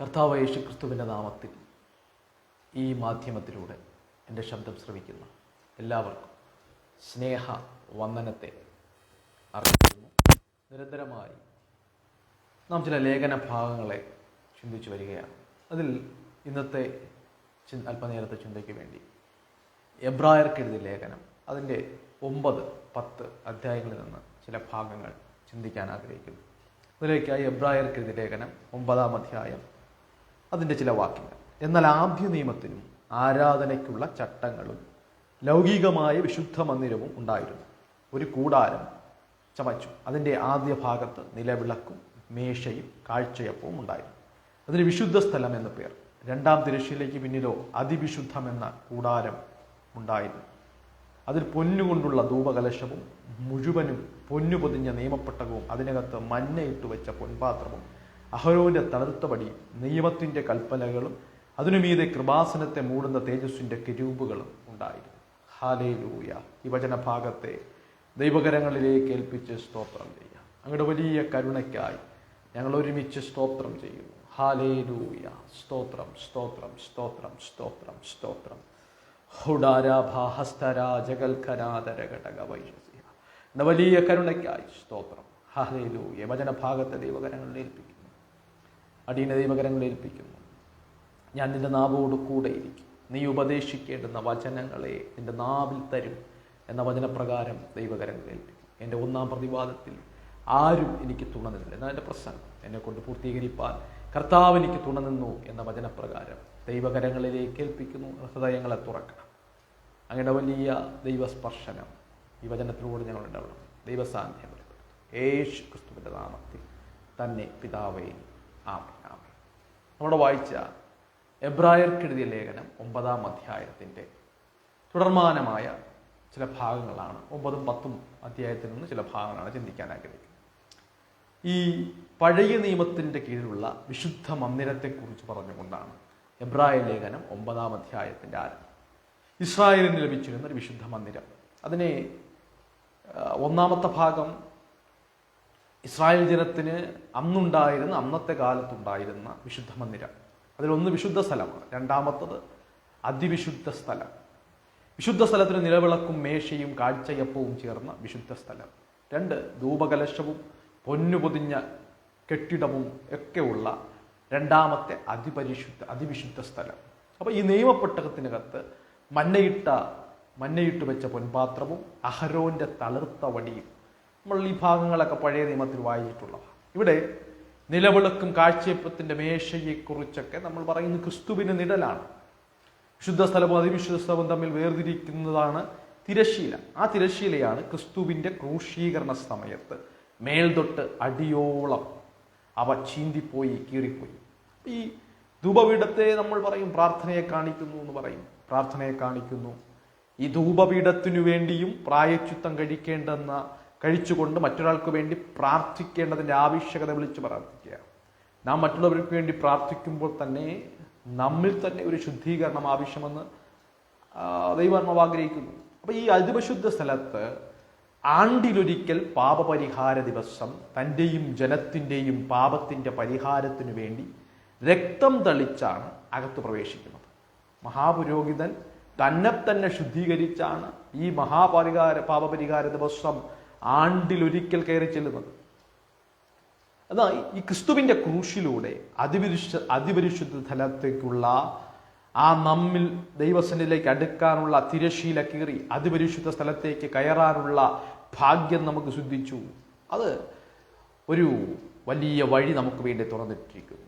കർത്താവ് യേശു ക്രിസ്തുവിന്റെ നാമത്തിൽ ഈ മാധ്യമത്തിലൂടെ എന്റെ ശബ്ദം ശ്രവിക്കുന്ന എല്ലാവർക്കും സ്നേഹ വന്ദനത്തെ അറിയിക്കുന്നു. നിരന്തരമായി നാം ചില ലേഖന ഭാഗങ്ങളെ ചിന്തിച്ചു വരികയാണ്. അതിൽ ഇന്നത്തെ അല്പനേരത്തെ ചിന്തയ്ക്ക് വേണ്ടി എബ്രായർക്കെഴുതിയ ലേഖനം അതിന്റെ ഒമ്പത് പത്ത് അധ്യായങ്ങളിൽ നിന്ന് ചില ഭാഗങ്ങൾ ചിന്തിക്കാൻ ആഗ്രഹിക്കുന്നു. അതിലേക്കായി എബ്രായർക്കെഴുതിയ ലേഖനം ഒമ്പതാം അധ്യായം അതിന്റെ ചില വാക്യങ്ങൾ. എന്നാൽ ആഭ്യ നിയമത്തിനും ആരാധനയ്ക്കുള്ള ചട്ടങ്ങളും ലൗകികമായ വിശുദ്ധ മന്ദിരവും ഉണ്ടായിരുന്നു. ഒരു കൂടാരം ചമച്ചു. അതിന്റെ ആദ്യ ഭാഗത്ത് നിലവിളക്കും മേശയും കാഴ്ചയപ്പവും ഉണ്ടായിരുന്നു. അതിന് വിശുദ്ധ സ്ഥലം എന്ന പേർ. രണ്ടാം തിരശ്ശീലയ്ക്ക് പിന്നിലോ അതിവിശുദ്ധം എന്ന കൂടാരം ഉണ്ടായിരുന്നു. അതിൽ പൊന്നുകൊണ്ടുള്ള ധൂപകലശവും മുഴുവനും പൊന്നു പൊതിഞ്ഞ നിയമപ്പെട്ടകവും അതിനകത്ത് മഞ്ഞയിട്ട് വെച്ച പൊൻപാത്രവും അഹരോന്റെ തളർത്തപടി നിയമത്തിന്റെ കൽപ്പനകളും അതിനുമീതെ കൃപാസനത്തെ മൂടുന്ന തേജസ്സിന്റെ കിരൂപുകളും ഉണ്ടായിരുന്നു. ഹാലേ ലൂയ ഈ വചനഭാഗത്തെ ദൈവകരങ്ങളിലേക്ക് ഏൽപ്പിച്ച് സ്തോത്രം ചെയ്യാം അങ്ങയുടെ വലിയ കരുണയ്ക്കായി ഞങ്ങൾ ഒരുമിച്ച് സ്തോത്രം ചെയ്യുന്നു. ഹാലേ ലൂയ സ്തോത്രം സ്തോത്രം സ്തോത്രം സ്തോത്രം. സ്തോത്രം എന്ന വലിയ കരുണയ്ക്കായി സ്തോത്രം. ഹാലേ ലൂയ വചനഭാഗത്തെ ദൈവകരങ്ങളിൽ ഏൽപ്പിക്കുന്നു. അടീന ദൈവകരങ്ങളിൽ ഏൽപ്പിക്കുന്നു. ഞാൻ നിന്റെ നാവോട് കൂടെ ഇരിക്കും. നീ ഉപദേശിക്കേണ്ടുന്ന വചനങ്ങളെ നിന്റെ നാവിൽ തരും എന്ന വചനപ്രകാരം ദൈവകരങ്ങളിൽ ഏൽപ്പിക്കും. എന്റെ ഒന്നാം പ്രതിവാദത്തിൽ ആരും എനിക്ക് തുണ നിന്നില്ല. എന്നാൽ എന്റെ പ്രസംഗം. എന്നെ കൊണ്ട് പൂർത്തീകരിപ്പാൻ കർത്താവ് എനിക്ക് തുണ നിന്നു എന്ന വചനപ്രകാരം ദൈവകരങ്ങളിലേക്ക് ഏൽപ്പിക്കുന്നു. ഹൃദയങ്ങളെ തുറക്കണം. അങ്ങനെ വലിയ ദൈവസ്പർശനം ഈ വചനത്തിലൂടെ ഞങ്ങൾ ഉണ്ടാവണം. ദൈവസാന്നിധ്യം യേശു ക്രിസ്തുവിന്റെ നാമത്തിൽ തന്നെ പിതാവേ ആമേ നമ്മുടെ വായിച്ച എബ്രായർക്കെഴുതിയ ലേഖനം ഒമ്പതാം അധ്യായത്തിന്റെ തുടർമാനമായ ചില ഭാഗങ്ങളാണ്. ഒമ്പതും പത്തും അധ്യായത്തിൽ നിന്ന് ചില ഭാഗങ്ങളാണ് ചിന്തിക്കാൻ ആഗ്രഹിക്കുന്നത്. ഈ പഴയ നിയമത്തിന്റെ കീഴിലുള്ള വിശുദ്ധ മന്ദിരത്തെക്കുറിച്ച് പറഞ്ഞുകൊണ്ടാണ് എബ്രായ ലേഖനം ഒമ്പതാം അധ്യായത്തിന്റെ ആരംഭം. ഇസ്രായേലിന് ലഭിച്ചിരുന്ന ഒരു വിശുദ്ധ മന്ദിരം. അതിനെ ഒന്നാമത്തെ ഭാഗം ഇസ്രായേൽ ജനത്തിന് അന്നുണ്ടായിരുന്ന അന്നത്തെ കാലത്തുണ്ടായിരുന്ന വിശുദ്ധ മന്ദിരം. അതിലൊന്ന് വിശുദ്ധ സ്ഥലമാണ്. രണ്ടാമത്തത് അതിവിശുദ്ധ സ്ഥലം. വിശുദ്ധ സ്ഥലത്തിന് നിലവിളക്കും മേശയും കാഴ്ചയപ്പവും ചേർന്ന വിശുദ്ധ സ്ഥലം. രണ്ട് ധൂപകലശവും പൊന്നുപൊതിഞ്ഞ കെട്ടിടവും ഒക്കെയുള്ള രണ്ടാമത്തെ അതിപരിശുദ്ധ അതിവിശുദ്ധ സ്ഥലം. അപ്പോൾ ഈ നിയമപ്പെട്ടകത്തിനകത്ത് മന്നയിട്ട മന്നയിട്ട് വെച്ച പൊൻപാത്രവും അഹരോന്റെ തളിർത്ത വടിയും നമ്മൾ ഈ ഭാഗങ്ങളൊക്കെ പഴയ നിയമത്തിൽ വായിച്ചിട്ടുള്ളതാണ്. ഇവിടെ നിലവിളക്കും കാഴ്ചയപ്പത്തിന്റെ മേശയെക്കുറിച്ചൊക്കെ നമ്മൾ പറയുന്ന ക്രിസ്തുവിന് നിഴലാണ്. വിശുദ്ധ സ്ഥലവും അതിവിശുദ്ധ സ്ഥലവും തമ്മിൽ വേർതിരിക്കുന്നതാണ് തിരശീല ആ തിരശീലയാണ് ക്രിസ്തുവിന്റെ ക്രൂശീകരണ സമയത്ത് മേൽതൊട്ട് അടിയോളം അവ ചീന്തിപ്പോയി കീറിപ്പോയി. ഈ ധൂപപീഠത്തെ നമ്മൾ പറയും പ്രാർത്ഥനയെ കാണിക്കുന്നു എന്ന് പറയും. പ്രാർത്ഥനയെ കാണിക്കുന്നു. ഈ ധൂപപീഠത്തിനു വേണ്ടിയും പ്രായച്ചിത്തം കഴിക്കേണ്ടെന്ന കഴിച്ചുകൊണ്ട് മറ്റൊരാൾക്ക് വേണ്ടി പ്രാർത്ഥിക്കേണ്ടതിന്റെ ആവശ്യകത വിളിച്ച് പ്രാർത്ഥിക്കുക. നാം മറ്റുള്ളവർക്ക് വേണ്ടി പ്രാർത്ഥിക്കുമ്പോൾ തന്നെ നമ്മിൽ തന്നെ ഒരു ശുദ്ധീകരണം ആവശ്യമെന്ന് ദൈവർമ്മ ആഗ്രഹിക്കുന്നു. അപ്പം ഈ അതിപശുദ്ധ സ്ഥലത്ത് ആണ്ടിലൊരിക്കൽ പാപപരിഹാര ദിവസം തന്റെയും ജനത്തിന്റെയും പാപത്തിന്റെ പരിഹാരത്തിനു വേണ്ടി രക്തം തളിച്ചാണ് അകത്ത് പ്രവേശിക്കുന്നത്. മഹാപുരോഹിതൻ തന്നെ തന്നെ ശുദ്ധീകരിച്ചാണ് ഈ മഹാപരിഹാര പാപപരിഹാര ദിവസം ആണ്ടിലൊരിക്കൽ കയറി ചെല്ലുന്നത്. അതാ ഈ ക്രിസ്തുവിന്റെ ക്രൂശിലൂടെ അതിപരിശുദ്ധ അതിപരിശുദ്ധ സ്ഥലത്തേക്കുള്ള ആ നമ്മിൽ ദൈവസനിലേക്ക് അടുക്കാനുള്ള തിരശീല കീറി അതിപരിശുദ്ധ സ്ഥലത്തേക്ക് കയറാനുള്ള ഭാഗ്യം നമുക്ക് സിദ്ധിച്ചു. അത് ഒരു വലിയ വഴി നമുക്ക് വേണ്ടി തുറന്നിട്ടിരിക്കുന്നു.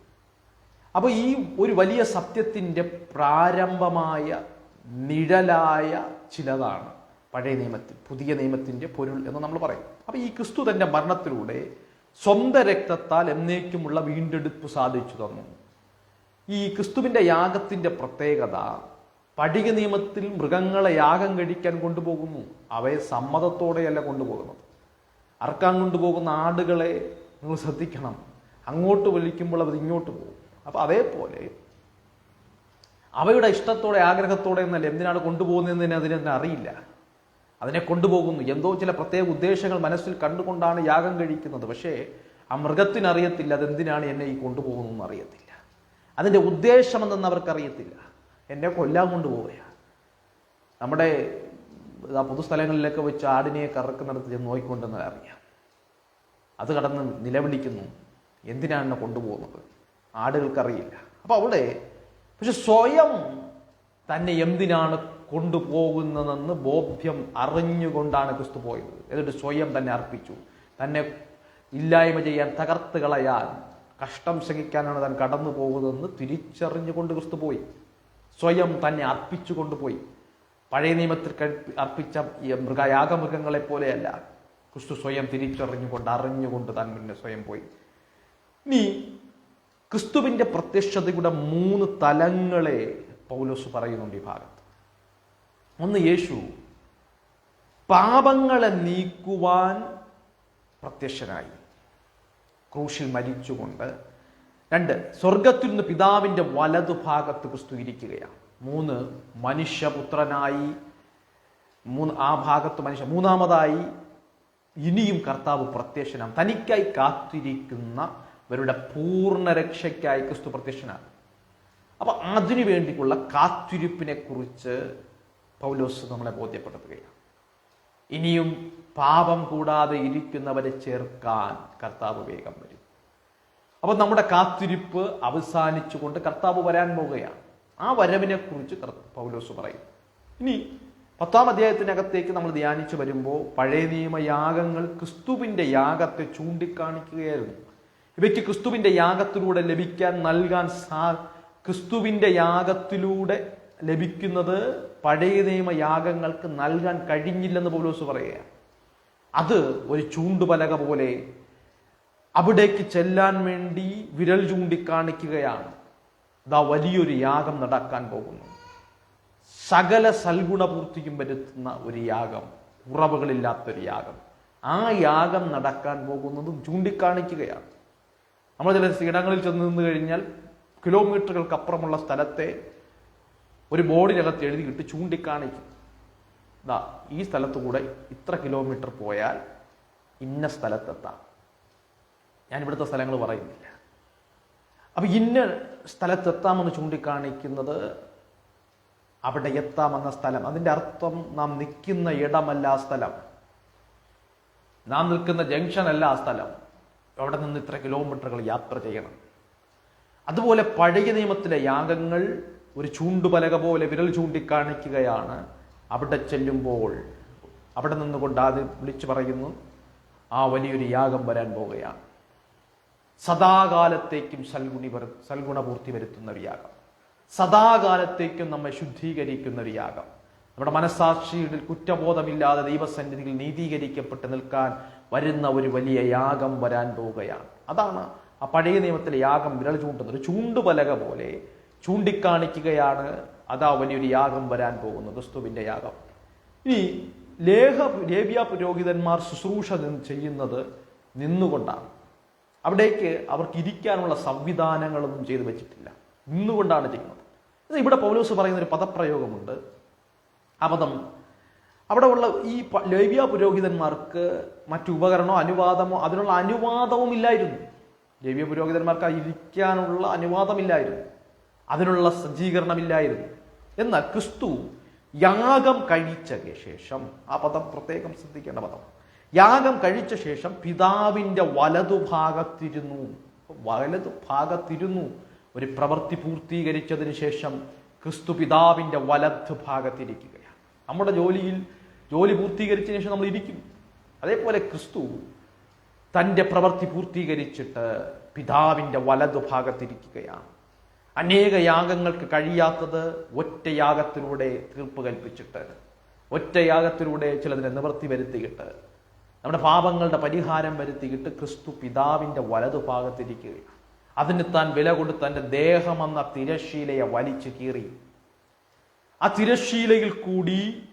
അപ്പോൾ ഈ ഒരു വലിയ സത്യത്തിന്റെ പ്രാരംഭമായ നിഴലായ ചിലതാണ് പഴയ നിയമത്തിൽ പുതിയ നിയമത്തിന്റെ പൊരുൾ എന്ന് നമ്മൾ പറയും. അപ്പോൾ ഈ ക്രിസ്തു തന്റെ മരണത്തിലൂടെ സ്വന്തം രക്തത്താൽ എന്നേക്കുമുള്ള വീണ്ടെടുപ്പ് സാധിച്ചു തന്നു. ഈ ക്രിസ്തുവിന്റെ യാഗത്തിന്റെ പ്രത്യേകത പടിക നിയമത്തിൽ മൃഗങ്ങളെ യാഗം കഴിക്കാൻ കൊണ്ടുപോകുന്നു. അവയെ സമ്മതത്തോടെയല്ല കൊണ്ടുപോകുന്നത്. അറക്കാൻ കൊണ്ടുപോകുന്ന ആടുകളെ നിങ്ങൾ ശ്രദ്ധിക്കണം. അങ്ങോട്ട് വലിക്കുമ്പോൾ അത് ഇങ്ങോട്ട് പോകും. അപ്പം അതേപോലെ അവയുടെ ഇഷ്ടത്തോടെ ആഗ്രഹത്തോടെ എന്നല്ല എന്തിനാണ് കൊണ്ടുപോകുന്നതെന്ന് അതിനെ അറിയില്ല. അതിനെ കൊണ്ടുപോകുന്നു. എന്തോ ചില പ്രത്യേക ഉദ്ദേശങ്ങൾ മനസ്സിൽ കണ്ടുകൊണ്ടാണ് യാഗം കഴിക്കുന്നത്. പക്ഷേ ആ മൃഗത്തിനറിയത്തില്ല. അതെന്തിനാണ് എന്നെ ഈ കൊണ്ടുപോകുന്നതെന്ന് അറിയത്തില്ല. അതിന്റെ ഉദ്ദേശമെന്നൊന്നും അവർക്കറിയത്തില്ല. എന്നെ കൊല്ലാൻ കൊണ്ടുപോവുകയാണ് നമ്മുടെ ആ പൊതുസ്ഥലങ്ങളിലൊക്കെ വെച്ച് ആടിനെ കറക്കുന്നിടത്ത് ചെന്ന് നോക്കിക്കൊണ്ടെന്ന് അറിയാം. അത് കടന്ന് നിലവിളിക്കുന്നു. എന്തിനാണ് എന്നെ കൊണ്ടുപോകുന്നത്? ആടുകൾക്കറിയില്ല. അപ്പോൾ അവിടെ പക്ഷെ സ്വയം തന്നെ എന്തിനാണ് കൊണ്ടുപോകുന്നതെന്ന് ബോധ്യം അറിഞ്ഞുകൊണ്ടാണ് ക്രിസ്തു പോയത്. എന്നിട്ട് സ്വയം തന്നെ അർപ്പിച്ചു. തന്നെ ഇല്ലായ്മ ചെയ്യാൻ തകർത്ത് കളയാൻ കഷ്ടം സഹിക്കാനാണ് താൻ കടന്നു പോകുന്നതെന്ന് തിരിച്ചറിഞ്ഞുകൊണ്ട് ക്രിസ്തു പോയി. സ്വയം തന്നെ അർപ്പിച്ചു കൊണ്ടുപോയി പഴയ നിയമത്തിൽ അർപ്പിച്ച മൃഗയാഗമൃഗങ്ങളെ മൃഗ പോലെയല്ല. ക്രിസ്തു സ്വയം തിരിച്ചറിഞ്ഞുകൊണ്ട് അറിഞ്ഞുകൊണ്ട് താൻ മുന്നേ സ്വയം പോയി. ഇനി ക്രിസ്തുവിന്റെ പ്രത്യക്ഷതയുടെ മൂന്ന് തലങ്ങളെ പൗലോസ് പറയുന്നുണ്ട് ഈ ഭാഗത്ത്. ഒന്ന് യേശു പാപങ്ങളെ നീക്കുവാൻ പ്രത്യക്ഷനായി. ക്രൂശിൽ മരിച്ചുകൊണ്ട്. രണ്ട് സ്വർഗത്തിൽ നിന്ന് പിതാവിന്റെ വലതുഭാഗത്ത് ക്രിസ്തു ഇരിക്കുകയാണ്. മൂന്ന് മനുഷ്യപുത്രനായി. മൂന്ന് ആ ഭാഗത്ത് മനുഷ്യ മൂന്നാമതായി ഇനിയും കർത്താവ് പ്രത്യക്ഷനാണ്. തനിക്കായി കാത്തിരിക്കുന്നവരുടെ പൂർണ രക്ഷയ്ക്കായി ക്രിസ്തു പ്രത്യക്ഷനാണ്. അപ്പം അതിനു വേണ്ടിയുള്ള കാത്തിരിപ്പിനെ കുറിച്ച് പൗലോസ് നമ്മളെ ബോധ്യപ്പെടുത്തുകയാണ്. ഇനിയും പാപം കൂടാതെ ഇരിക്കുന്നവരെ ചേർക്കാൻ കർത്താവ് വേഗം വരും. അപ്പോൾ നമ്മുടെ കാത്തിരിപ്പ് അവസാനിച്ചുകൊണ്ട് കർത്താവ് വരാൻ പോവുകയാണ്. ആ വരവിനെ കുറിച്ച് പൗലോസ് പറയും. ഇനി പത്താം അധ്യായത്തിനകത്തേക്ക് നമ്മൾ ധ്യാനിച്ചു വരുമ്പോൾ പഴയ നിയമ യാഗങ്ങൾ ക്രിസ്തുവിന്റെ യാഗത്തെ ചൂണ്ടിക്കാണിക്കുകയായിരുന്നു. ഇവയ്ക്ക് ക്രിസ്തുവിന്റെ യാഗത്തിലൂടെ ലഭിക്കാൻ നൽകാൻ സാ ക്രിസ്തുവിന്റെ യാഗത്തിലൂടെ ലഭിക്കുന്നത് പഴയ നിയമ യാഗങ്ങൾക്ക് നൽകാൻ കഴിഞ്ഞില്ലെന്ന് പൗലോസ് പറയുക. അത് ഒരു ചൂണ്ടുപലക പോലെ അവിടേക്ക് ചെല്ലാൻ വേണ്ടി വിരൽ ചൂണ്ടിക്കാണിക്കുകയാണ്. ഇതാ വലിയൊരു യാഗം നടക്കാൻ പോകുന്നു. സകല സൽഗുണപൂർത്തിക്കും വരുത്തുന്ന ഒരു യാഗം ഉറവുകളില്ലാത്തൊരു യാഗം. ആ യാഗം നടക്കാൻ പോകുന്നതും ചൂണ്ടിക്കാണിക്കുകയാണ്. നമ്മൾ ചില ഇടങ്ങളിൽ ചെന്ന് നിന്ന് കഴിഞ്ഞാൽ കിലോമീറ്ററുകൾക്കപ്പുറമുള്ള സ്ഥലത്തെ ഒരു ബോർഡിനകത്ത് എഴുതിയിട്ട് ചൂണ്ടിക്കാണിക്കും. ദാ ഈ സ്ഥലത്തു കൂടെ ഇത്ര കിലോമീറ്റർ പോയാൽ ഇന്ന സ്ഥലത്തെത്താം. ഞാൻ ഇവിടുത്തെ സ്ഥലങ്ങൾ പറയുന്നില്ല. അപ്പം ഇന്ന സ്ഥലത്തെത്താമെന്ന് ചൂണ്ടിക്കാണിക്കുന്നത് അവിടെ എത്താമെന്ന സ്ഥലം. അതിന്റെ അർത്ഥം നാം നിൽക്കുന്ന ഇടമല്ല ആ സ്ഥലം. നാം നിൽക്കുന്ന ജംഗ്ഷൻ അല്ല ആ സ്ഥലം. അവിടെ നിന്ന് ഇത്ര കിലോമീറ്ററുകൾ യാത്ര ചെയ്യണം. അതുപോലെ പഴയ നിയമത്തിലെ യാഗങ്ങൾ ഒരു ചൂണ്ടുപലക പോലെ വിരൽ ചൂണ്ടിക്കാണിക്കുകയാണ്. അവിടെ ചെല്ലുമ്പോൾ അവിടെ നിന്നുകൊണ്ട് ആദ്യം വിളിച്ചു പറയുന്നു ആ വലിയൊരു യാഗം വരാൻ പോവുകയാണ്. സദാകാലത്തേക്കും സൽഗുണി സൽഗുണപൂർത്തി വരുത്തുന്ന ഒരു യാഗം. സദാകാലത്തേക്കും നമ്മെ ശുദ്ധീകരിക്കുന്ന ഒരു യാഗം. നമ്മുടെ മനസ്സാക്ഷിയുടെ കുറ്റബോധമില്ലാതെ ദൈവസന്നിധിയിൽ നീതീകരിക്കപ്പെട്ട് നിൽക്കാൻ വരുന്ന ഒരു വലിയ യാഗം വരാൻ പോവുകയാണ്. അതാണ് ആ പഴയ നിയമത്തിലെ യാഗം വിരൽ ചൂണ്ടുന്നത്. ഒരു ചൂണ്ടുപലക പോലെ ചൂണ്ടിക്കാണിക്കുകയാണ്. അതാ വലിയൊരു യാഗം വരാൻ പോകുന്നു ക്രിസ്തുവിന്റെ യാഗം. ഇനി ലേഖ ലേവ്യ പുരോഹിതന്മാർ ശുശ്രൂഷ ചെയ്യുന്നത് നിന്നുകൊണ്ടാണ്. അവിടേക്ക് അവർക്ക് ഇരിക്കാനുള്ള സംവിധാനങ്ങളൊന്നും ചെയ്തു വെച്ചിട്ടില്ല. നിന്നുകൊണ്ടാണ് ചെയ്യുന്നത്. ഇത് ഇവിടെ പൗലോസ് പറയുന്ന ഒരു പദപ്രയോഗമുണ്ട്. ആ പദം അവിടെ ഉള്ള ഈ ലേവ്യ പുരോഹിതന്മാർക്ക് മറ്റു ഉപകരണമോ അനുവാദമോ അതിനുള്ള അനുവാദവും ഇല്ലായിരുന്നു ലേവ്യ പുരോഹിതന്മാർക്ക് ഇരിക്കാനുള്ള അനുവാദമില്ലായിരുന്നു. അതിനുള്ള സജ്ജീകരണമില്ലായിരുന്നു. എന്നാൽ ക്രിസ്തു യാഗം കഴിച്ച ശേഷം ആ പദം പ്രത്യേകം ശ്രദ്ധിക്കേണ്ട പദം യാഗം കഴിച്ച ശേഷം പിതാവിന്റെ വലതുഭാഗത്തിരുന്നു. വലതു ഭാഗത്തിരുന്നു ഒരു പ്രവൃത്തി പൂർത്തീകരിച്ചതിന് ശേഷം ക്രിസ്തു പിതാവിന്റെ വലത് ഭാഗത്തിരിക്കുകയാണ് നമ്മുടെ ജോലിയിൽ ജോലി പൂർത്തീകരിച്ചതിന് ശേഷം നമ്മൾ ഇരിക്കും. അതേപോലെ ക്രിസ്തു തന്റെ പ്രവൃത്തി പൂർത്തീകരിച്ചിട്ട് പിതാവിന്റെ വലതുഭാഗത്തിരിക്കുകയാണ്. അനേക യാഗങ്ങൾക്ക് കഴിയാത്തത് ഒറ്റ യാഗത്തിലൂടെ തീർപ്പ് കൽപ്പിച്ചിട്ട് ഒറ്റ യാഗത്തിലൂടെ ചിലതിനെ നിവൃത്തി വരുത്തിയിട്ട് നമ്മുടെ പാപങ്ങളുടെ പരിഹാരം വരുത്തിയിട്ട് ക്രിസ്തു പിതാവിന്റെ വലതുഭാഗത്തിരിക്കുകയാണ് അതിന് താൻ വില കൊടുത്ത് തന്റെ ദേഹമെന്ന തിരശീലയെ വലിച്ചു കീറി. ആ തിരശീലയിൽ കൂടി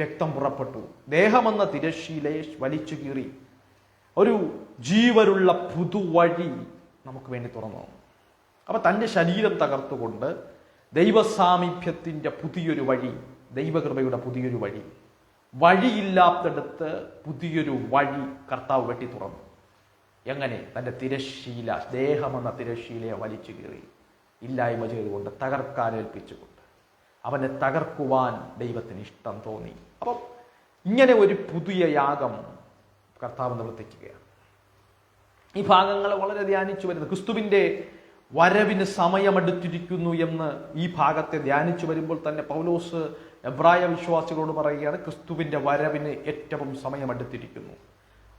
രക്തം പുറപ്പെട്ടു. ദേഹമെന്ന തിരശീലയെ വലിച്ചു കീറി. ഒരു ജീവനുള്ള പുതുവഴി നമുക്ക് വേണ്ടി തുറന്നു. അപ്പൊ തന്റെ ശരീരം തകർത്തുകൊണ്ട് ദൈവസാമീപ്യത്തിന്റെ പുതിയൊരു വഴി ദൈവകൃപയുടെ പുതിയൊരു വഴി വഴിയില്ലാത്തടത്ത് പുതിയൊരു വഴി കർത്താവ് വെട്ടി തുറന്നു. എങ്ങനെ? തന്റെ തിരശീല ദേഹമെന്ന തിരശീലയെ വലിച്ചു കീറി ഇല്ലായ്മ ചെയ്തുകൊണ്ട് തകർക്കാൻ ഏൽപ്പിച്ചുകൊണ്ട്. അവനെ തകർക്കുവാൻ ദൈവത്തിന് ഇഷ്ടം തോന്നി. അപ്പം ഇങ്ങനെ ഒരു പുതിയ യാഗം കർത്താവ് നിവർത്തിക്കുകയാണ് ഈ ഭാഗങ്ങൾ വളരെ ധ്യാനിച്ചു വരുന്നത് ക്രിസ്തുവിന്റെ വരവിന് സമയമെടുത്തിരിക്കുന്നു എന്ന് ഈ ഭാഗത്തെ ധ്യാനിച്ചു വരുമ്പോൾ തന്നെ പൗലോസ് എബ്രായ വിശ്വാസികളോട് പറയുകയാണ് ക്രിസ്തുവിന്റെ വരവിന് ഏറ്റവും സമയമെടുത്തിരിക്കുന്നു.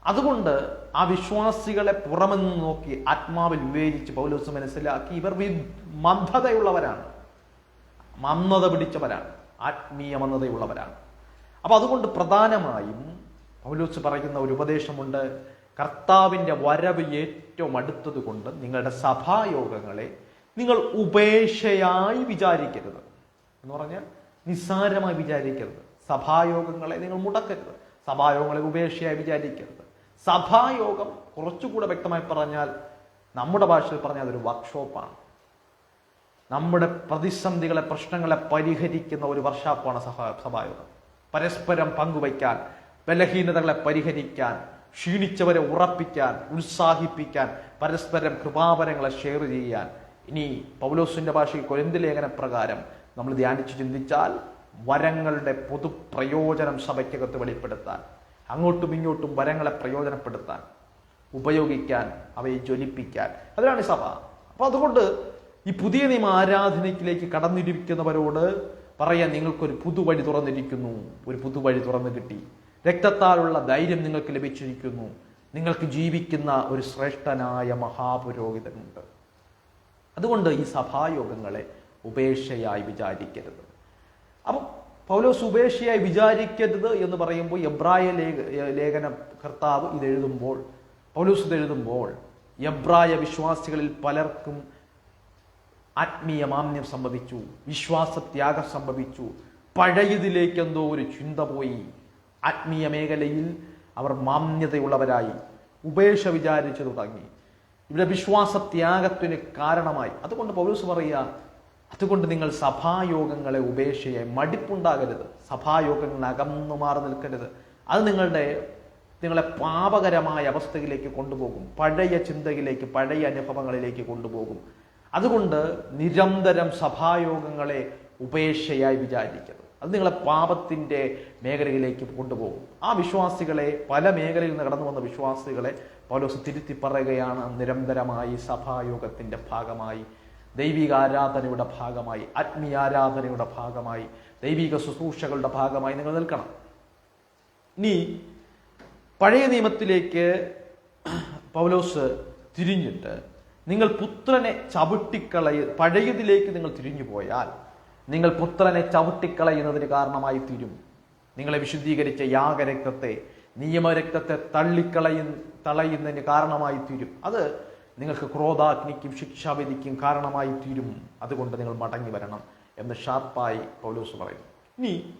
അതുകൊണ്ട് ആ വിശ്വാസികളെ പുറമെന്ന് നോക്കി ആത്മാവിൽ വിവേചിച്ച് പൗലോസ് മനസ്സിലാക്കി ഇവർ മന്ദതയുള്ളവരാണ്. മന്ദത പിടിച്ചവരാണ്. ആത്മീയ മന്ദതയുള്ളവരാണ് അപ്പൊ അതുകൊണ്ട് പ്രധാനമായും പൗലോസ് പറയുന്ന ഒരു ഉപദേശമുണ്ട് കർത്താവിന്റെ വരവ് ഏറ്റവും അടുത്തത് കൊണ്ട് നിങ്ങളുടെ സഭായോഗങ്ങളെ നിങ്ങൾ ഉപേക്ഷയായി വിചാരിക്കരുത്. എന്ന് പറഞ്ഞാൽ നിസ്സാരമായി വിചാരിക്കരുത്. സഭായോഗങ്ങളെ നിങ്ങൾ മുടക്കരുത്. സഭായോഗങ്ങളെ ഉപേക്ഷയായി വിചാരിക്കരുത്. സഭായോഗം കുറച്ചുകൂടെ വ്യക്തമായി പറഞ്ഞാൽ നമ്മുടെ ഭാഷയിൽ പറഞ്ഞാൽ അതൊരു വർക്ക്ഷോപ്പാണ് നമ്മുടെ പ്രതിസന്ധികളെ പ്രശ്നങ്ങളെ പരിഹരിക്കുന്ന ഒരു വർഷാപ്പാണ് സഭ സഭായോഗം. പരസ്പരം പങ്കുവയ്ക്കാൻ ബലഹീനതകളെ പരിഹരിക്കാൻ ക്ഷീണിച്ചവരെ ഉറപ്പിക്കാൻ ഉത്സാഹിപ്പിക്കാൻ പരസ്പരം കൃപാപരങ്ങളെ ഷെയർ ചെയ്യാൻ. ഇനി പൗലോസിന്റെ ഭാഷയിൽ കൊരിന്ത് ലേഖന പ്രകാരം നമ്മൾ ധ്യാനിച്ച് ചിന്തിച്ചാൽ വരങ്ങളുടെ പൊതുപ്രയോജനം സഭയ്ക്കകത്ത് വെളിപ്പെടുത്താൻ അങ്ങോട്ടും ഇങ്ങോട്ടും വരങ്ങളെ പ്രയോജനപ്പെടുത്താൻ ഉപയോഗിക്കാൻ അവയെ ജ്വലിപ്പിക്കാൻ. അതിനാണ് ഈ സഭ. അപ്പൊ അതുകൊണ്ട് ഈ പുതിയ നിയമ ആരാധനയ്ക്കിലേക്ക് കടന്നിരിക്കുന്നവരോട് പറയാൻ നിങ്ങൾക്കൊരു പുതുവഴി തുറന്നിരിക്കുന്നു. ഒരു പുതുവഴി തുറന്നു കിട്ടി. രക്തത്താലുള്ള ധൈര്യം നിങ്ങൾക്ക് ലഭിച്ചിരിക്കുന്നു. നിങ്ങൾക്ക് ജീവിക്കുന്ന ഒരു ശ്രേഷ്ഠനായ മഹാപുരോഹിതനുണ്ട്. അതുകൊണ്ട് ഈ സഭായോഗങ്ങളെ ഉപേക്ഷയായി വിചാരിക്കരുത്. അപ്പം പൗലോസ് ഉപേക്ഷയായി വിചാരിക്കരുത് എന്ന് പറയുമ്പോൾ എബ്രായ ലേഖ ലേഖന കർത്താവ് ഇത് എഴുതുമ്പോൾ പൗലോസ് ഇത് എഴുതുമ്പോൾ എബ്രായ വിശ്വാസികളിൽ പലർക്കും ആത്മീയ മാന്യം സംഭവിച്ചു വിശ്വാസത്യാഗം സംഭവിച്ചു പഴയതിലേക്ക് എന്തോ ഒരു ചിന്ത പോയി. ആത്മീയ മേഖലയിൽ അവർ മാന്യതയുള്ളവരായി. ഉപേക്ഷ വിചാരിച്ചു തുടങ്ങി. ഇവിടെ വിശ്വാസത്യാഗത്തിന് കാരണമായി. അതുകൊണ്ട് പൗലൂസ് പറയുക അതുകൊണ്ട് നിങ്ങൾ സഭായോഗങ്ങളെ ഉപേക്ഷയെ മടിപ്പുണ്ടാകരുത്. സഭായോഗങ്ങൾ അകന്നു മാറി നിൽക്കരുത്. അത് നിങ്ങളുടെ നിങ്ങളെ പാപകരമായ അവസ്ഥയിലേക്ക് കൊണ്ടുപോകും. പഴയ ചിന്തയിലേക്ക് പഴയ അനുഭവങ്ങളിലേക്ക് കൊണ്ടുപോകും. അതുകൊണ്ട് നിരന്തരം സഭായോഗങ്ങളെ ഉപേക്ഷയായി വിചാരിക്കരുത്. അത് നിങ്ങളെ പാപത്തിന്റെ മേഖലയിലേക്ക് കൊണ്ടുപോകും. ആ വിശ്വാസികളെ പല മേഖലയിൽ നിന്ന് കടന്നു വന്ന വിശ്വാസികളെ പൗലോസ് തിരുത്തി പറയുകയാണ് നിരന്തരമായി സഭായോഗത്തിന്റെ ഭാഗമായി ദൈവിക ആരാധനയുടെ ഭാഗമായി ആത്മീയ ആരാധനയുടെ ഭാഗമായി ദൈവിക ശുശ്രൂഷകളുടെ ഭാഗമായി നിങ്ങൾ നിൽക്കണം. ഇനി പഴയ നിയമത്തിലേക്ക് പൗലോസ് തിരിഞ്ഞിട്ട് നിങ്ങൾ പുത്രനെ ചവിട്ടിക്കളയ പഴയതിലേക്ക് നിങ്ങൾ തിരിഞ്ഞു പോയാൽ നിങ്ങൾ പുത്രനെ ചവിട്ടിക്കളയുന്നതിന് കാരണമായി തീരും. നിങ്ങളെ വിശുദ്ധീകരിച്ച യാഗരക്തത്തെ നിയമരക്തത്തെ തള്ളിക്കളയ തളയുന്നതിന് കാരണമായി തീരും. അത് നിങ്ങൾക്ക് ക്രോധാഗ്നിക്കും ശിക്ഷാവിധിക്കും കാരണമായി തീരും. അതുകൊണ്ട് നിങ്ങൾ മടങ്ങി വരണം എന്ന് ഷാർപ്പായി പൗലോസ് പറയുന്നു. ഇനി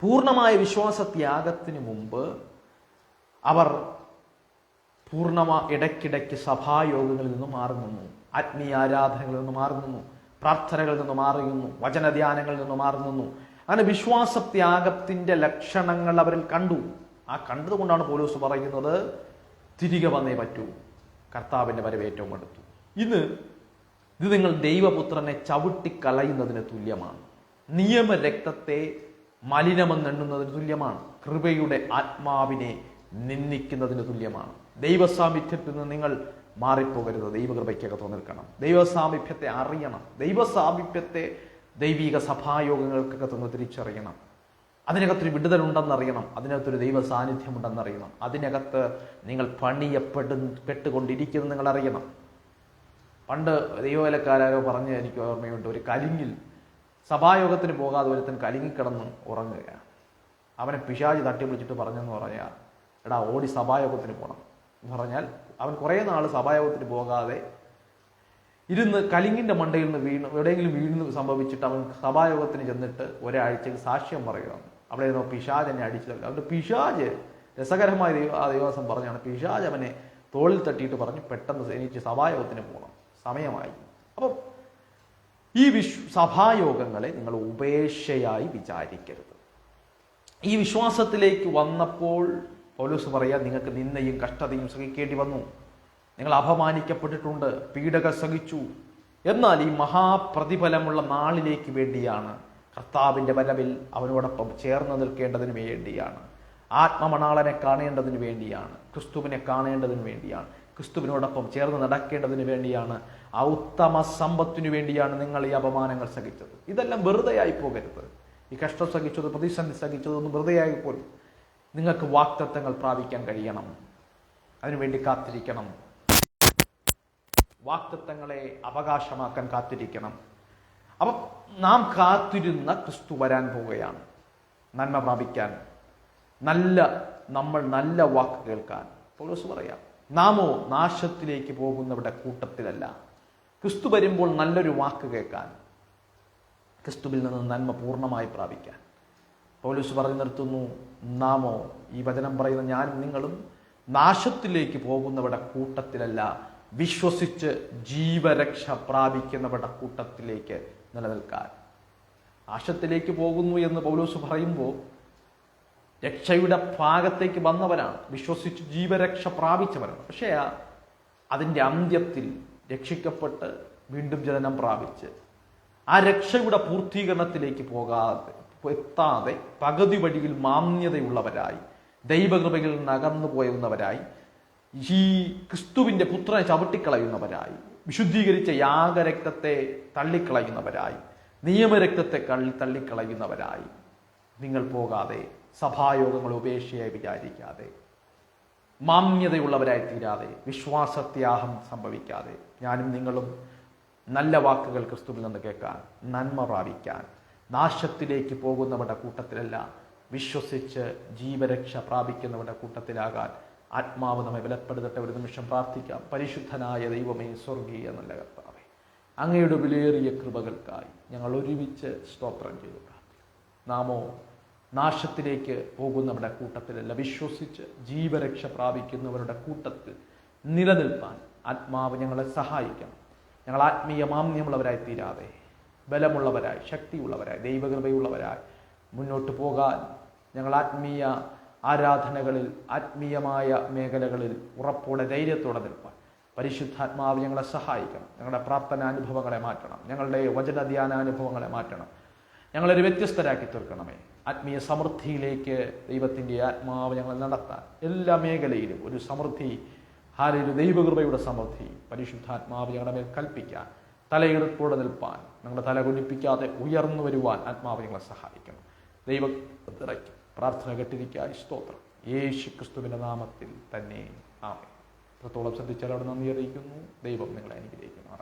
പൂർണമായ വിശ്വാസത്യാഗത്തിന് മുമ്പ് അവർ പൂർണമ ഇടയ്ക്കിടയ്ക്ക് സഭായോഗങ്ങളിൽ നിന്ന് മാറി നിന്നു ആത്മീയ ആരാധനകളിൽ നിന്ന് മാറി നിന്നു പ്രാർത്ഥനകളിൽ നിന്ന് മാറി നിന്നു വചനധ്യാനങ്ങളിൽ നിന്ന് മാറി നിന്നു അങ്ങനെ വിശ്വാസത്യാഗത്തിന്റെ ലക്ഷണങ്ങൾ അവരിൽ കണ്ടു. ആ കണ്ടതുകൊണ്ടാണ് പോലീസ് പറയുന്നത് തിരികെ വന്നേ പറ്റൂ. കർത്താവിന്റെ വരവ് ഏറ്റവും അടുത്തു. ഇന്ന് ഇത് നിങ്ങൾ ദൈവപുത്രനെ ചവിട്ടിക്കളയുന്നതിന് തുല്യമാണ്. നിയമ നിയമരക്തത്തെ മലിനമെന്നെണ്ണുന്നതിന് തുല്യമാണ്. കൃപയുടെ ആത്മാവിനെ നിന്ദിക്കുന്നതിന് തുല്യമാണ്. ദൈവസാമിധ്യത്തിൽ നിന്ന് നിങ്ങൾ മാറിപ്പോകരുത്. ദൈവകൃപയ്ക്കകത്ത് നിൽക്കണം ദൈവസാമീപ്യത്തെ അറിയണം. ദൈവസാമീപ്യത്തെ ദൈവിക സഭായോഗങ്ങൾക്കൊക്കെ നിന്ന് തിരിച്ചറിയണം. അതിനകത്തൊരു വിടുതലുണ്ടെന്നറിയണം. അതിനകത്തൊരു ദൈവ സാന്നിധ്യമുണ്ടെന്നറിയണം അതിനകത്ത് നിങ്ങൾ പണിയപ്പെടു പെട്ടുകൊണ്ടിരിക്കുന്നത് നിങ്ങൾ അറിയണം പണ്ട് ദൈവവേലക്കാരോ പറഞ്ഞ് എനിക്ക് ഓർമ്മയുണ്ട്. ഒരു കലിങ്ങിൽ സഭായോഗത്തിന് പോകാതെ ഒരുത്തൻ കലിങ്ങിക്കിടന്ന് ഉറങ്ങുകയാണ്. അവനെ പിശാജി തട്ടി വിളിച്ചിട്ട് പറഞ്ഞെന്ന് പറഞ്ഞാൽ എടാ ഓടി സഭായോഗത്തിന് പോകണം എന്ന് പറഞ്ഞാൽ അവൻ കുറേ നാൾ സഭായോഗത്തിന് പോകാതെ ഇരുന്ന് കലിങ്ങിന്റെ മണ്ടയിൽ നിന്ന് വീണ് എവിടെയെങ്കിലും വീണ് സംഭവിച്ചിട്ട് അവൻ സഭായോഗത്തിന് ചെന്നിട്ട് ഒരാഴ്ചക്ക് സാക്ഷ്യം പറയുകയാണ്. അവിടെ നിന്നോ പിശാജ് എന്നെ അടിച്ചു തരും അവന്റെ പിശാജ് രസകരമായ ആ ദൈവസം പറഞ്ഞാണ്. പിശാജ് അവനെ തോളിൽ തട്ടിയിട്ട് പറഞ്ഞു പെട്ടെന്ന് എനിക്ക് സഭായോഗത്തിന് പോകണം. സമയമായി. അപ്പം ഈ വിശ്വ സഭായോഗങ്ങളെ നിങ്ങൾ ഉപേക്ഷയായി വിചാരിക്കരുത്. ഈ വിശ്വാസത്തിലേക്ക് വന്നപ്പോൾ പൗലോസ് പറയാൻ നിങ്ങൾക്ക് നിന്നയും കഷ്ടതയും സഹിക്കേണ്ടി വന്നു. നിങ്ങൾ അപമാനിക്കപ്പെട്ടിട്ടുണ്ട് പീഡക സഹിച്ചു. എന്നാൽ ഈ മഹാപ്രതിഫലമുള്ള നാളിലേക്ക് വേണ്ടിയാണ് കർത്താവിന്റെ വരവിൽ അവനോടൊപ്പം ചേർന്ന് നിൽക്കേണ്ടതിന് വേണ്ടിയാണ്. ആത്മമണാളനെ കാണേണ്ടതിന് വേണ്ടിയാണ് ക്രിസ്തുവിനെ കാണേണ്ടതിന് വേണ്ടിയാണ് ക്രിസ്തുവിനോടൊപ്പം ചേർന്ന് നടക്കേണ്ടതിന് വേണ്ടിയാണ് ആ ഉത്തമ സമ്പത്തിനു വേണ്ടിയാണ് നിങ്ങൾ ഈ അപമാനങ്ങൾ സഹിച്ചത്. ഇതെല്ലാം വെറുതെയായി പോകരുത്. ഈ കഷ്ടം സഹിച്ചത് പ്രതിസന്ധി സഹിച്ചതൊന്നും വെറുതെയായി പോലും നിങ്ങൾക്ക് വാക്തത്വങ്ങൾ പ്രാപിക്കാൻ കഴിയണം. അതിനുവേണ്ടി കാത്തിരിക്കണം. വാക്തത്വങ്ങളെ അവകാശമാക്കാൻ കാത്തിരിക്കണം. അപ്പം നാം കാത്തിരുന്ന ക്രിസ്തു വരാൻ പോവുകയാണ്. നന്മ പ്രാപിക്കാൻ. നല്ല നമ്മൾ നല്ല വാക്ക് കേൾക്കാൻ. പൗലോസ് പറയാം നാമോ നാശത്തിലേക്ക് പോകുന്നവരുടെ കൂട്ടത്തിലല്ല. ക്രിസ്തു വരുമ്പോൾ നല്ലൊരു വാക്ക് കേൾക്കാൻ. ക്രിസ്തുവിൽ നിന്ന് നന്മ പൂർണമായി പ്രാപിക്കാൻ. പൗലൂസ് പറഞ്ഞു നിർത്തുന്നു നാമോ ഈ വചനം പറയുന്ന ഞാനും നിങ്ങളും നാശത്തിലേക്ക് പോകുന്നവരുടെ കൂട്ടത്തിലല്ല വിശ്വസിച്ച് ജീവരക്ഷ പ്രാപിക്കുന്നവരുടെ കൂട്ടത്തിലേക്ക് നിലനിൽക്കാൻ. നാശത്തിലേക്ക് പോകുന്നു എന്ന് പൗലൂസ് പറയുമ്പോൾ രക്ഷയുടെ ഭാഗത്തേക്ക് വന്നവനാണ് വിശ്വസിച്ച് ജീവരക്ഷ പ്രാപിച്ചവനാണ്. പക്ഷേ അതിന്റെ അന്ത്യത്തിൽ രക്ഷിക്കപ്പെട്ട് വീണ്ടും ജനനം പ്രാപിച്ച് ആ രക്ഷയുടെ പൂർത്തീകരണത്തിലേക്ക് പോകാതെ എത്താതെ പകുതി വഴിയിൽ മാന്യതയുള്ളവരായി ദൈവകൃപയിൽ നകർന്നു പോയുന്നവരായി ഈ ക്രിസ്തുവിന്റെ പുത്രനെ ചവിട്ടിക്കളയുന്നവരായി വിശുദ്ധീകരിച്ച യാഗരക്തത്തെ തള്ളിക്കളയുന്നവരായി നിയമരക്തത്തെ കള്ളി തള്ളിക്കളയുന്നവരായി. നിങ്ങൾ പോകാതെ സഭായോഗങ്ങൾ ഉപേക്ഷയായി വിചാരിക്കാതെ മാന്യതയുള്ളവരായി തീരാതെ വിശ്വാസത്യാഹം സംഭവിക്കാതെ ഞാനും നിങ്ങളും നല്ല വാക്കുകൾ ക്രിസ്തുവിൽ നിന്ന് കേൾക്കാൻ നന്മ പ്രാപിക്കാൻ നാശത്തിലേക്ക് പോകുന്നവരുടെ കൂട്ടത്തിലല്ല വിശ്വസിച്ച് ജീവരക്ഷ പ്രാപിക്കുന്നവരുടെ കൂട്ടത്തിലാകാൻ ആത്മാവ് നമ്മെ ബലപ്പെടുത്തട്ടെ. ഒരു നിമിഷം പ്രാർത്ഥിക്കാം. പരിശുദ്ധനായ ദൈവമേ സ്വർഗീയ നല്ല കർത്താവേ അങ്ങയുടെ വിലയേറിയ കൃപകൾക്കായി ഞങ്ങൾ ഒരുമിച്ച് സ്തോത്രം ചെയ്തു. നാമോ നാശത്തിലേക്ക് പോകുന്നവരുടെ കൂട്ടത്തിലല്ല വിശ്വസിച്ച് ജീവരക്ഷ പ്രാപിക്കുന്നവരുടെ കൂട്ടത്തിൽ നിലനിൽപ്പാൻ ആത്മാവ് ഞങ്ങളെ സഹായിക്കണം. ഞങ്ങൾ ആത്മീയ മാന്യമുള്ളവരായി തീരാതെ ബലമുള്ളവരായി ശക്തിയുള്ളവരായി ദൈവകൃപയുള്ളവരായി മുന്നോട്ട് പോകാൻ ഞങ്ങൾ ആത്മീയ ആരാധനകളിൽ ആത്മീയമായ മേഖലകളിൽ ഉറപ്പോടെ ധൈര്യത്തോടെ നിൽപ്പാൻ. പരിശുദ്ധാത്മാവ് ഞങ്ങളെ സഹായിക്കണം. ഞങ്ങളുടെ പ്രാർത്ഥനാനുഭവങ്ങളെ മാറ്റണം. ഞങ്ങളുടെ വചനധ്യാനാനുഭവങ്ങളെ മാറ്റണം. ഞങ്ങളൊരു വ്യത്യസ്തരാക്കി തീർക്കണമേ. ആത്മീയ സമൃദ്ധിയിലേക്ക് ദൈവത്തിന്റെ ആത്മാവ് ഞങ്ങളെ നടത്താൻ. എല്ലാ മേഖലയിലും ഒരു സമൃദ്ധി ഹാലൊരു ദൈവകൃപയുടെ സമൃദ്ധി പരിശുദ്ധാത്മാവ് ഞങ്ങളുടെ മേൽ കൽപ്പിക്കാൻ തലയെടുപ്പോടെ നിൽപ്പാൻ നിങ്ങളുടെ തല കുഞ്ഞിപ്പിക്കാതെ ഉയർന്നു വരുവാൻ ആത്മാവ് നിങ്ങളെ സഹായിക്കണം. ദൈവത്തിറയ്ക്കും പ്രാർത്ഥന കെട്ടിരിക്കായി സ്തോത്രം. യേശു ക്രിസ്തുവിന്റെ നാമത്തിൽ തന്നെ. ആമേ അത്രത്തോളം ശ്രദ്ധിച്ചാൽ അവിടെ നന്ദി അറിയിക്കുന്നു. ദൈവം നിങ്ങളെ അനുഗ്രഹിക്കുന്നു